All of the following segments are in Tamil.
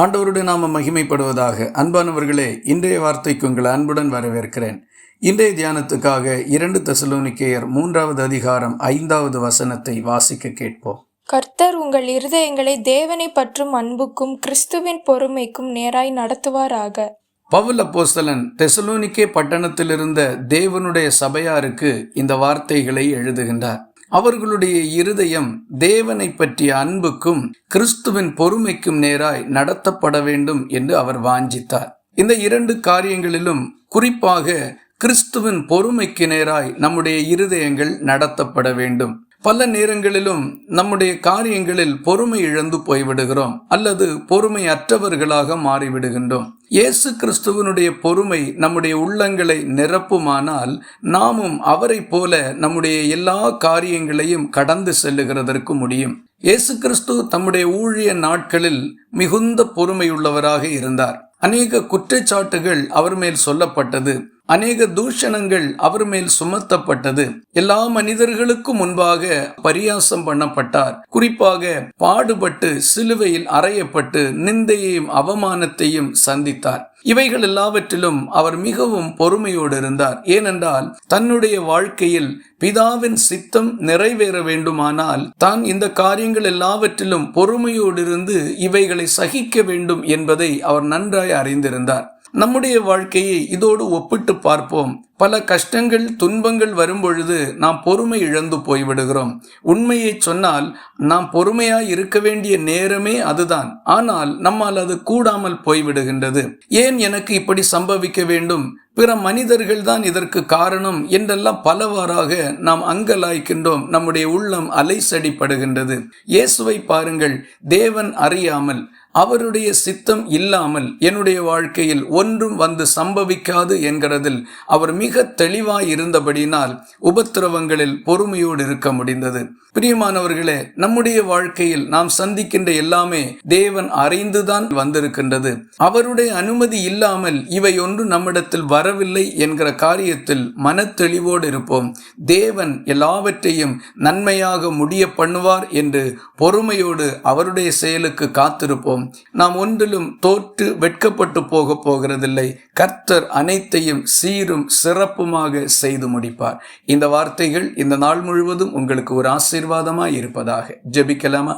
ஆண்டவருடைய நாம மகிமைப்படுவதாக அன்பானவர்களே இன்றைய வார்த்தைக்கு உங்களை அன்புடன் வரவேற்கிறேன். இன்றைய தியானத்துக்காக இரண்டு தெசலோனிக்கேயர் மூன்றாவது அதிகாரம் ஐந்தாவது வசனத்தை வாசிக்க கேட்போம். கர்த்தர் உங்கள் இருதயங்களை தேவனை பற்றும் அன்புக்கும் கிறிஸ்துவின் பொறுமைக்கும் நேராய் நடத்துவாராக. பவுல் அப்போஸ்தலன் தெசலோனிக்கே பட்டணத்தில் இருந்த தேவனுடைய சபையாருக்கு இந்த வார்த்தைகளை எழுதுகின்றார். அவர்களுடைய இருதயம் தேவனை பற்றிய அன்புக்கும் கிறிஸ்துவின் பொறுமைக்கும் நேராய் நடத்தப்பட வேண்டும் என்று அவர் வாஞ்சித்தார். இந்த இரண்டு காரியங்களிலும் குறிப்பாக கிறிஸ்துவின் பொறுமைக்கு நேராய் நம்முடைய இருதயங்கள் நடத்தப்பட வேண்டும். பல நேரங்களிலும் நம்முடைய காரியங்களில் பொறுமை இழந்து போய்விடுகிறோம் அல்லது பொறுமை அற்றவர்களாக மாறிவிடுகின்றோம். இயேசு கிறிஸ்துவனுடைய பொறுமை நம்முடைய உள்ளங்களை நிரப்புமானால் நாமும் அவரை போல நம்முடைய எல்லா காரியங்களையும் கடந்து செல்லுகிறதற்கு முடியும். இயேசு கிறிஸ்து தம்முடைய ஊழிய நாட்களில் மிகுந்த பொறுமையுள்ளவராக இருந்தார். அநேக குற்றச்சாட்டுகள் அவர் மேல் சொல்லப்பட்டது. அநேக தூஷணங்கள் அவர் மேல் சுமத்தப்பட்டது. எல்லா மனிதர்களுக்கும் முன்பாக பரியாசம் பண்ணப்பட்டார். குறிப்பாக பாடுபட்டு சிலுவையில் அறையப்பட்டு நிந்தையையும் அவமானத்தையும் சந்தித்தார். இவைகள் எல்லாவற்றிலும் அவர் மிகவும் பொறுமையோடு இருந்தார் ஏனென்றால் தன்னுடைய வாழ்க்கையில் பிதாவின் சித்தம் நிறைவேற வேண்டுமானால் தான் இந்த காரியங்கள் எல்லாவற்றிலும் பொறுமையோடு இருந்து இவைகளை சகிக்க வேண்டும் என்பதை அவர் நன்றாய் அறிந்திருந்தார். நம்முடைய வாழ்க்கையை இதோடு ஒப்பிட்டு பார்ப்போம். பல கஷ்டங்கள் துன்பங்கள் வரும்பொழுது நாம் பொறுமை இழந்து போய்விடுகிறோம். உண்மையை சொன்னால் நாம் பொறுமையாய் இருக்க வேண்டிய நேரமே அதுதான். ஆனால் நம்மால் அது கூடாமல் போய்விடுகின்றது. ஏன் எனக்கு இப்படி சம்பவிக்க வேண்டும்? பிற மனிதர்கள் தான் இதற்கு காரணம் என்றெல்லாம் பலவாறாக நாம் அங்கலாய்க்கின்றோம். நம்முடைய உள்ளம் அலைசடிப்படுகின்றது. இயேசுவை பாருங்கள் தேவன் அறியாமல். அவருடைய சித்தம் இல்லாமல் என்னுடைய வாழ்க்கையில் ஒன்றும் வந்து சம்பவிக்காது என்கிறதில் அவர் மிக தெளிவாய் இருந்தபடியினால் உபத்திரவங்களில் பொறுமையோடு இருக்க முடிந்தது. பிரியமானவர்களே நம்முடைய வாழ்க்கையில் நாம் சந்திக்கின்ற எல்லாமே தேவன் அறிந்துதான் வந்திருக்கின்றது. அவருடைய அனுமதி இல்லாமல் இவை ஒன்று நம்மிடத்தில் வரவில்லை என்கிற காரியத்தில் மனத்தெளிவோடு இருப்போம். தேவன் எல்லாவற்றையும் நன்மையாக முடிய பண்ணுவார் என்று பொறுமையோடு அவருடைய செயலுக்கு காத்திருப்போம். நாம் ஒன்றிலும் தோற்று வெட்கப்பட்டு போக போகிறதில்லை. கர்த்தர் அனைத்தையும் சீரும் சிறப்புமாக செய்து முடிப்பார். இந்த வார்த்தைகள் இந்த நாள் முழுவதும் உங்களுக்கு ஒரு ஆசீர்வாதமாக இருப்பதாக ஜெபிக்கலாமா?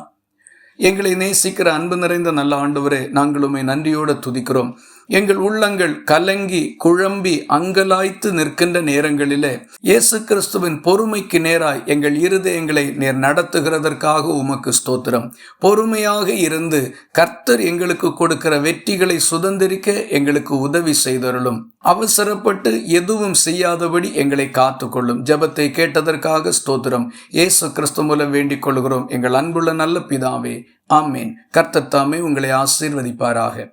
எங்களை நேசிக்கிற அன்பு நிறைந்த நல்ல ஆண்டவரே நாங்கள் நன்றியோடு துதிக்கிறோம். எங்கள் உள்ளங்கள் கலங்கி குழம்பி அங்கலாய்த்து நிற்கின்ற நேரங்களிலே இயேசு கிறிஸ்துவின் பொறுமைக்கு நேராய் எங்கள் இருதயங்களை நேர் நடத்துகிறதற்காக உமக்கு ஸ்தோத்திரம். பொறுமையாக இருந்து கர்த்தர் எங்களுக்கு கொடுக்கிற வெற்றிகளை சுதந்திரிக்க எங்களுக்கு உதவி செய்தருளும். அவசரப்பட்டு எதுவும் செய்யாதபடி எங்களை காத்துக்கொள்ளும். ஜெபத்தை கேட்டதற்காக ஸ்தோத்திரம். இயேசு கிறிஸ்து மூலம் வேண்டிக் கொள்கிறோம். எங்கள் அன்புள்ள நல்ல பிதாவே ஆமேன். கர்த்தர் தாமே உங்களை ஆசீர்வதிப்பாராக.